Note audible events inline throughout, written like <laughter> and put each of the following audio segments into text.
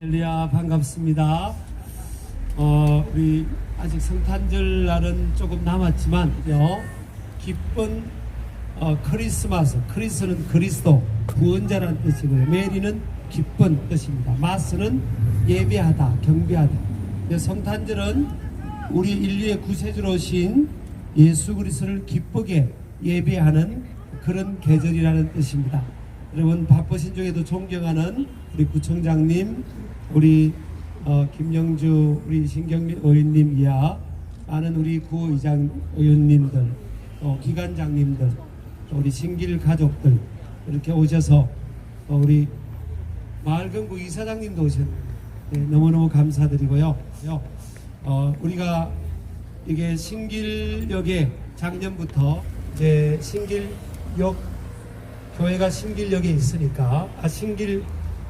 렐리아 반갑습니다. 어, 우리 아직 성탄절 날은 조금 남았지만요. 기쁜 어, 크리스마스, 크리스는 그리스도 구원자라는 뜻이고요. 메리는 기쁜 뜻입니다. 마스는 예배하다, 경배하다. 성탄절은 우리 인류의 구세주로 오신 예수 그리스도를 기쁘게 예배하는 그런 계절이라는 뜻입니다. 여러분 바쁘신 중에도 존경하는 우리 구청장님, 우리 어, 김영주 우리 신경민 의원님 이하 많은 우리 구의장 의원님들, 또 기관장님들, 또 우리 신길 가족들 이렇게 오셔서 또 우리 마을경구 이사장님도 오셨네요. 네, 너무너무 감사드리고요. 어, 우리가 이게 신길역에 작년부터 이제 신길역 교회가 신길역에 있으니까 아 신길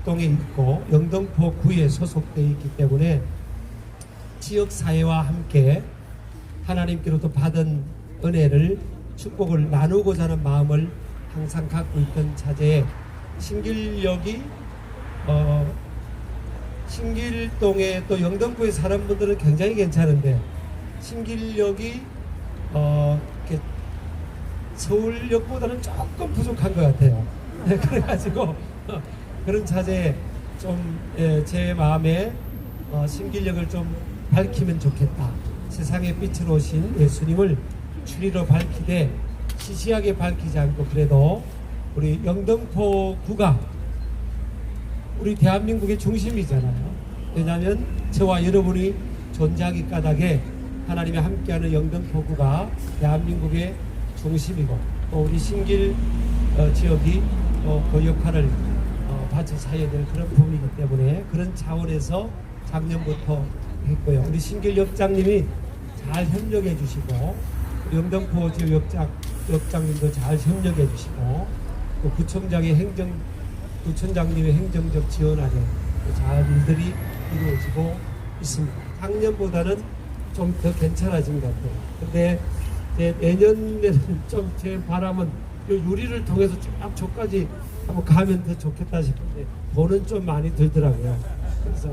동에 있고 영등포 구에 소속되어 있기 때문에 지역 사회와 함께 하나님께로부터 받은 은혜를 축복을 나누고자 하는 마음을 항상 갖고 있던 차제에 신길역이 어 신길동에 또 영등포에 사는 분들은 굉장히 괜찮은데 신길역이 어 서울역보다는 조금 부족한 것 같아요. 네, <laughs> 그래가지고 어, 그런 차제에 좀제 마음에 어, 신길역을 좀 밝히면 좋겠다. 세상의 빛으로 오신 예수님을 추리로 밝히되 시시하게 밝히지 않고 그래도 우리 영등포구가 우리 대한민국의 중심이잖아요. 왜냐하면 저와 여러분이 존재하기 까닭에 하나님이 함께하는 영등포구가 대한민국의 중심이고 또 우리 신길 어, 지역이 또 그 역할을 어, 받쳐서 해야 될 그런 부분이기 때문에 그런 차원에서 작년부터 했고요. 우리 신길 역장님이 잘 협력해 주시고 영등포 지역 역장 역장님도 잘 협력해 주시고 또 구청장의 행정 구청장님의 행정적 지원 아래 잘 일들이 이루어지고 있습니다. 작년보다는 좀 더 괜찮아진 것 같아요. 근데 내년에는 좀 제 바람은 요 유리를 통해서 쭉 저까지 한번 가면 더 좋겠다 싶은데 돈은 좀 많이 들더라고요. 그래서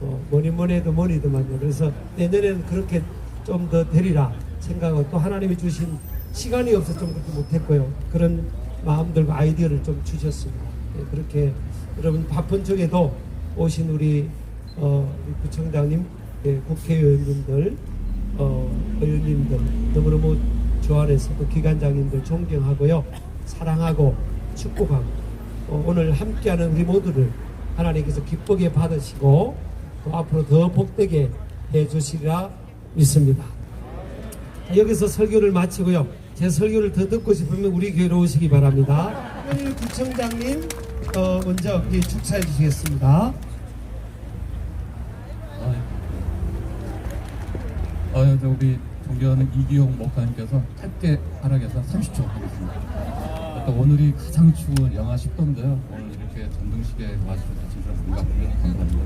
뭐 뭐니 뭐니 해도 뭐니 더만요. 그래서 내년에는 그렇게 좀 더 되리라 생각하고 또 하나님이 주신 시간이 없어 좀 그렇게 못했고요. 그런 마음들과 아이디어를 좀 주셨습니다. 예, 그렇게 여러분 바쁜 중에도 오신 우리 어, 구청장님, 예, 국회의원님들, 어, 의원님들 너무너무 저 안에서 또 기관장님들 존경하고요, 사랑하고 축복하고 어, 오늘 함께하는 우리 모두를 하나님께서 기쁘게 받으시고 또 앞으로 더 복되게 해주시리라 믿습니다. 자, 여기서 설교를 마치고요. 제 설교를 더 듣고 싶으면 우리 교회로 오시기 바랍니다. 오늘 구청장님 어, 먼저 예, 축사해 주시겠습니다. 아, 저 우리 존경하는 이기용 목사님께서 짧게 하락해서 30초 하겠습니다. 또 오늘이 가장 추운 영하 10도인데요. 오늘 이렇게 전등식에 와주셔서 진짜로 반갑고요. 감사합니다.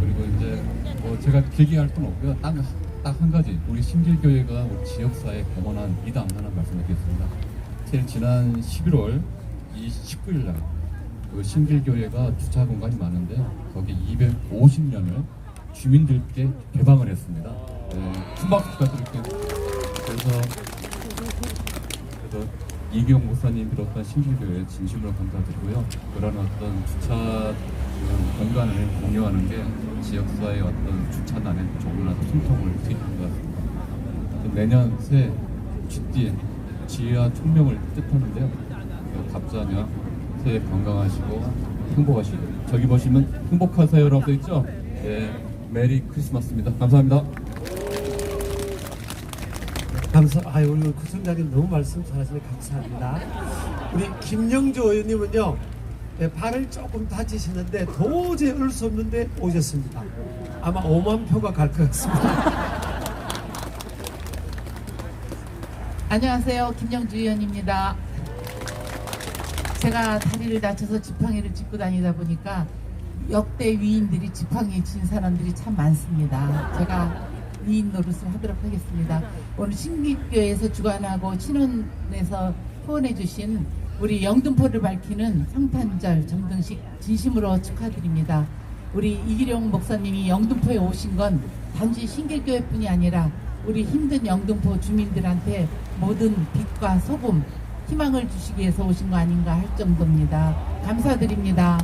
그리고 이제 뭐 제가 길게 건 없고요. 딱한 가지 우리 신길교회가 우리 지역사에 공헌한 이담 하나 말씀드리겠습니다. 제일 지난 11월 29일 날 그 신길교회가 주차 공간이 많은데 거기 250년을 주민들께 개방을 했습니다. 네, 큰 박수 부탁드릴게요. 그래서 그래서 이기용 목사님 비롯한 신길교회 진심으로 감사드리고요. 그런 어떤 주차 그 공간을 공유하는 게 지역사회의 어떤 주차난에 조금이라도 숨통을 트이는 것 같습니다. 또 내년 새 쥐띠 지혜와 총명을 뜻하는데요. 그 갑자년 새해 건강하시고 행복하시고 저기 보시면 행복하세요라고 써 있죠? 네, 메리 크리스마스입니다. 감사합니다. 감사. 아유 우리 구청장님 너무 말씀 잘하시네 감사합니다. 우리 김영주 의원님은요 네, 발을 조금 다치시는데 도저히 얻을 수 없는데 오셨습니다. 아마 5만 표가 갈 것 같습니다. <laughs> 안녕하세요. 김영주 의원입니다. 제가 다리를 다쳐서 지팡이를 짚고 다니다 보니까 역대 위인들이 지팡이에 진 사람들이 참 많습니다. 제가 위인 노릇을 하도록 하겠습니다. 오늘 신기교에서 주관하고 신원에서 후원해 주신 우리 영등포를 밝히는 성탄절 정등식 진심으로 축하드립니다. 우리 이기룡 목사님이 영등포에 오신 건 단지 신길교회뿐이 아니라 우리 힘든 영등포 주민들한테 모든 빛과 소금, 희망을 주시기 위해서 오신 거 아닌가 할 정도입니다. 감사드립니다.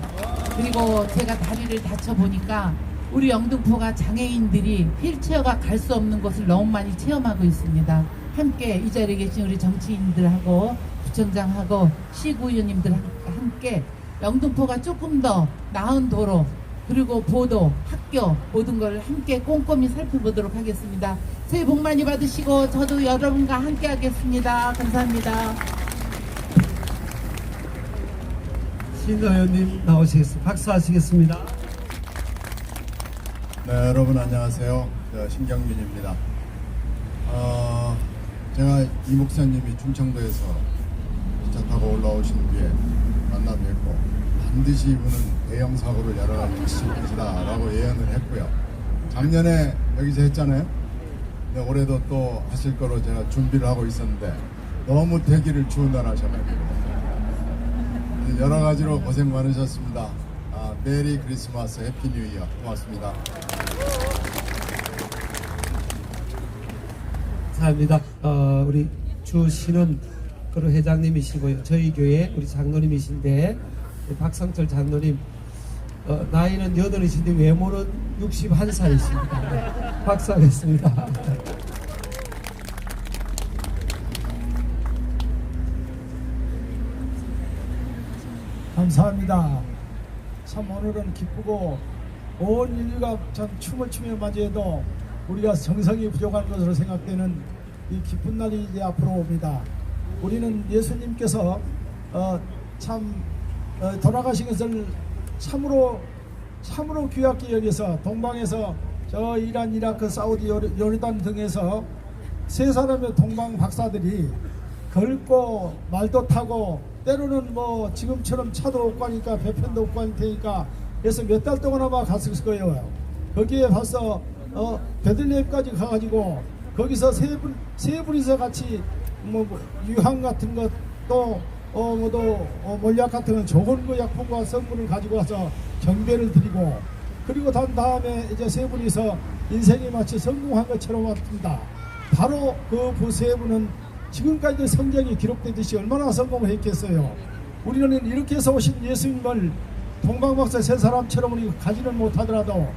그리고 제가 다리를 다쳐보니까 우리 영등포가 장애인들이 휠체어가 갈 수 없는 곳을 너무 많이 체험하고 있습니다. 함께 이 자리에 계신 우리 정치인들하고 구청장하고 시구의원님들 함께 영등포가 조금 더 나은 도로 그리고 보도, 학교 모든 걸 함께 꼼꼼히 살펴보도록 하겠습니다. 새해 복 많이 받으시고 저도 여러분과 함께 하겠습니다. 감사합니다. 신의원님 나오시겠습니다. 박수하시겠습니다. 네, 여러분 안녕하세요. 저 신경민입니다. 어, 제가 이 목사님이 충청도에서 기차 타고 올라오신 뒤에 만나 뵙고 반드시 이분은 대형 사고를 여러 가지 있을 것이다라고 예언을 했고요. 작년에 여기서 했잖아요. 근데 올해도 또 하실 거로 제가 준비를 하고 있었는데 너무 대기를 주운다하셔가지고 여러 가지로 고생 많으셨습니다. 아, 메리 크리스마스 해피 뉴 이어 고맙습니다. 감사합니다. 어, 우리 주신은 그런 회장님이시고요. 저희 교회 우리 장로님이신데 우리 박성철 장로님 어, 나이는 여덟이신데 외모는 61살이십니다. 네, 박수하겠습니다. 감사합니다. 참 오늘은 기쁘고 온 인류가 참 춤을 추며 맞이해도 우리가 정성이 부족한 것으로 생각되는 이 기쁜 날이 이제 앞으로 옵니다. 우리는 예수님께서 어, 참 어, 돌아가신 것을 참으로 참으로 귀하게 여기서 동방에서 저 이란, 이라크, 사우디, 요르- 요르단 등에서 세 사람의 동방 박사들이 걷고 말도 타고 때로는 뭐 지금처럼 차도 없고 하니까 배편도 없고 할 테니까 그래서 몇 달 동안 아마 갔을 거예요. 거기에 가서 어 베들레헴까지 가가지고 거기서 세분 세 분이서 같이 뭐 유황 같은 것도 어 뭐도 어, 몰약 같은 건 좋은 거 약품과 성분을 가지고 와서 경배를 드리고 그리고 단 다음에 이제 세 분이서 인생이 마치 성공한 것처럼 왔습니다. 바로 그 세 분은 지금까지 성경이 기록되듯이 얼마나 성공을 했겠어요. 우리는 이렇게 해서 오신 예수님을 동방박사 세 사람처럼 우리 가지는 못하더라도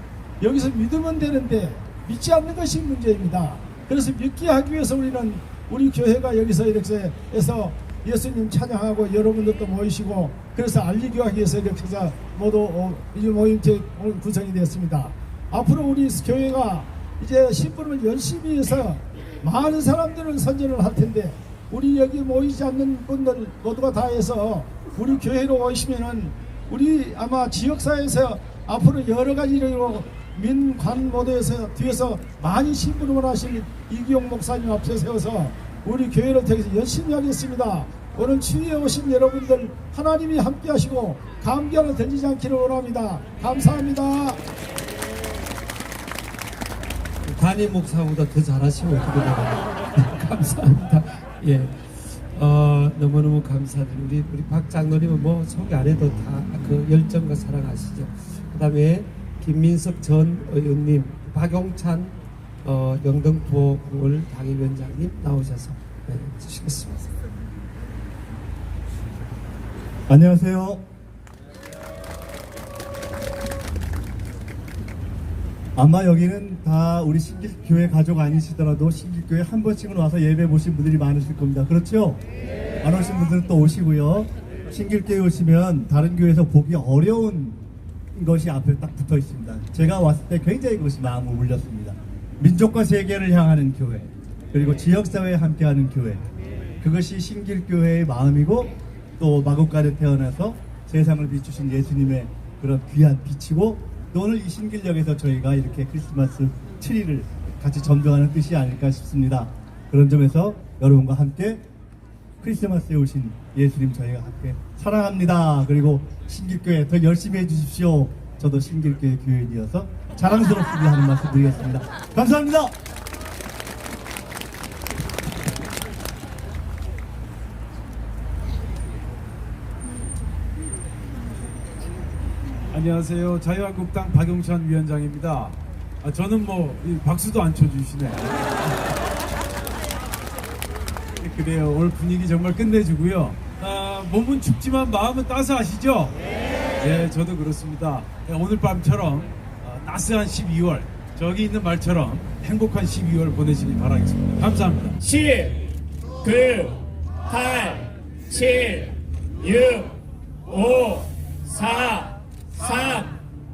여기서 믿으면 되는데 믿지 않는 것이 문제입니다. 그래서 믿게 하기 위해서 우리는 우리 교회가 여기서 이렇게 해서 예수님 찬양하고 여러분들도 모이시고 그래서 알리기 위해서 이렇게 해서 모두 모임체 구성이 되었습니다. 앞으로 우리 교회가 이제 신분을 열심히 해서 많은 사람들은 선전을 할 텐데 우리 여기 모이지 않는 분들 모두가 다 해서 우리 교회로 오시면은 우리 아마 지역사회에서 앞으로 여러 가지로 민관 모두에서 뒤에서 많이 신부름을 하신 이기용 목사님 앞에 세워서 우리 교회를 통해서 열심히 하겠습니다. 오늘 추위에 오신 여러분들 하나님이 함께 하시고 감기하는 던지지 않기를 원합니다. 감사합니다. 담임 목사보다 더 어떻게 되나요? <laughs> 감사합니다. 예. 어, 너무너무 감사드립니다. 우리, 우리 박 장로님은 뭐 소개 안 해도 다 그 열정과 사랑 아시죠? 그 다음에 김민석 전 의원님, 박용찬 어, 영등포 구을 당위원장님 나오셔서 네, 주시겠습니다. 안녕하세요. 아마 여기는 다 우리 신길교회 가족 아니시더라도 신길교회 한 번씩은 와서 예배 보신 분들이 많으실 겁니다. 그렇죠? 안 오신 분들은 또 오시고요. 신길교회 오시면 다른 교회에서 보기 어려운 것이 앞에 딱 붙어 있습니다. 제가 왔을 때 굉장히 그것이 마음을 울렸습니다. 민족과 세계를 향하는 교회, 그리고 지역사회에 함께하는 교회. 그것이 신길교회의 마음이고 또 마곡간에 태어나서 세상을 비추신 예수님의 그런 귀한 빛이고 또 오늘 이 신길역에서 저희가 이렇게 크리스마스 트리를 같이 전도하는 뜻이 아닐까 싶습니다. 그런 점에서 여러분과 함께 크리스마스에 오신 예수님 저희가 함께 사랑합니다. 그리고 신길교회 더 열심히 해주십시오. 저도 신길교회 교인이어서 자랑스럽습니다 하는 말씀 드리겠습니다. 감사합니다. 안녕하세요. 자유한국당 박용찬 위원장입니다. 아, 저는 뭐이 박수도 안 쳐주시네. <laughs> 그래요. 오늘 분위기 정말 끝내주고요. 아, 몸은 춥지만 마음은 따스하시죠? 네, 저도 그렇습니다. 네, 오늘 밤처럼 아, 따스한 12월, 저기 있는 말처럼 행복한 12월 보내시길 바라겠습니다. 감사합니다. 10, 9, 8, 7, 6, 5, 4, 3,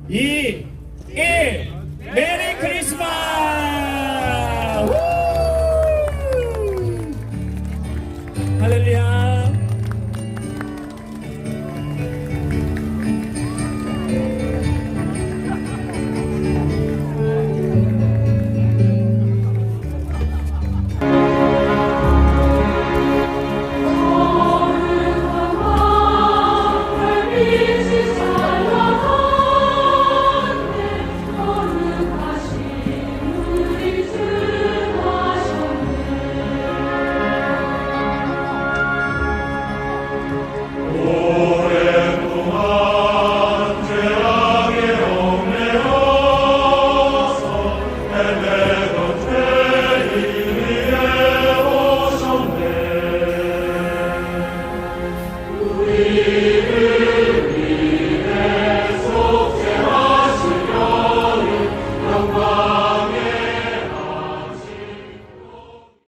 2, 1. 메리